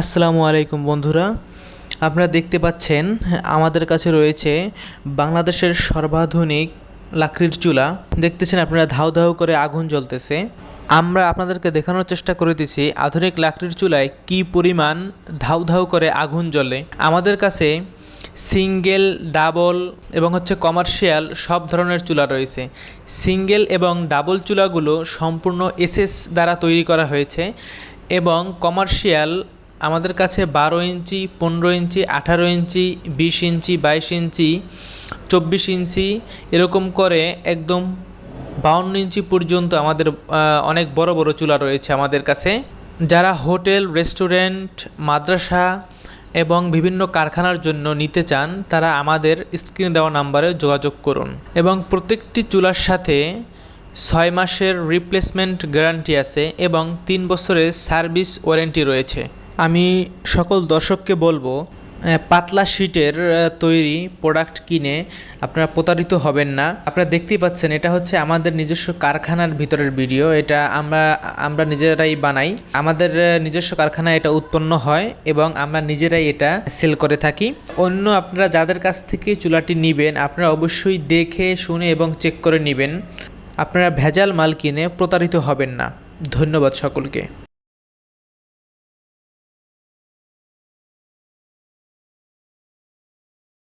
আসসালামু আলাইকুম বন্ধুরা। আপনারা দেখতে পাচ্ছেন, আমাদের কাছে রয়েছে বাংলাদেশের সর্বাধুনিক লাকড়ির চুলা। দেখতেছেন আপনারা ধাউ ধাউ করে আগুন জ্বলতেছে। আমরা আপনাদেরকে দেখানোর চেষ্টা করে দিছি আধুনিক লাকড়ির চুলায় কি পরিমাণ ধাউ ধাউ করে আগুন জ্বলে। আমাদের কাছে সিঙ্গেল, ডাবল এবং হচ্ছে কমার্শিয়াল সব ধরনের চুলা রয়েছে। সিঙ্গেল এবং ডাবল চুলাগুলো সম্পূর্ণ এসএস দ্বারা তৈরি করা হয়েছে এবং কমার্শিয়াল আমাদের কাছে বারো ইঞ্চি, পনেরো ইঞ্চি, আঠারো ইঞ্চি, বিশ ইঞ্চি, বাইশ ইঞ্চি, চব্বিশ ইঞ্চি, এরকম করে একদম বাউন্ন ইঞ্চি পর্যন্ত আমাদের অনেক বড় বড় চুলা রয়েছে আমাদের কাছে। যারা হোটেল, রেস্টুরেন্ট, মাদ্রাসা এবং বিভিন্ন কারখানার জন্য নিতে চান, তারা আমাদের স্ক্রিনে দেওয়া নাম্বারে যোগাযোগ করুন। এবং প্রত্যেকটি চুলার সাথে ছয় মাসের রিপ্লেসমেন্ট গ্যারান্টি আছে এবং তিন বছরের সার্ভিস ওয়ারেন্টি রয়েছে। আমি সকল দর্শককে বলব পাতলা শিটের তৈরি প্রোডাক্ট কিনে আপনারা প্রতারিত হবেন না। আপনারা দেখতেই পাচ্ছেন, এটা হচ্ছে আমাদের নিজস্ব কারখানার ভিতরের ভিডিও। এটা আমরা আমরা নিজেরাই বানাই। আমাদের নিজস্ব কারখানায় এটা উৎপন্ন হয় এবং আমরা নিজেরাই এটা সেল করে থাকি। অন্য আপনারা যাদের কাছ থেকে চুলাটি নেবেন, আপনারা অবশ্যই দেখে, শুনে এবং চেক করে নেবেন। আপনারা ভেজাল মাল কিনে প্রতারিত হবেন না। ধন্যবাদ সকলকে।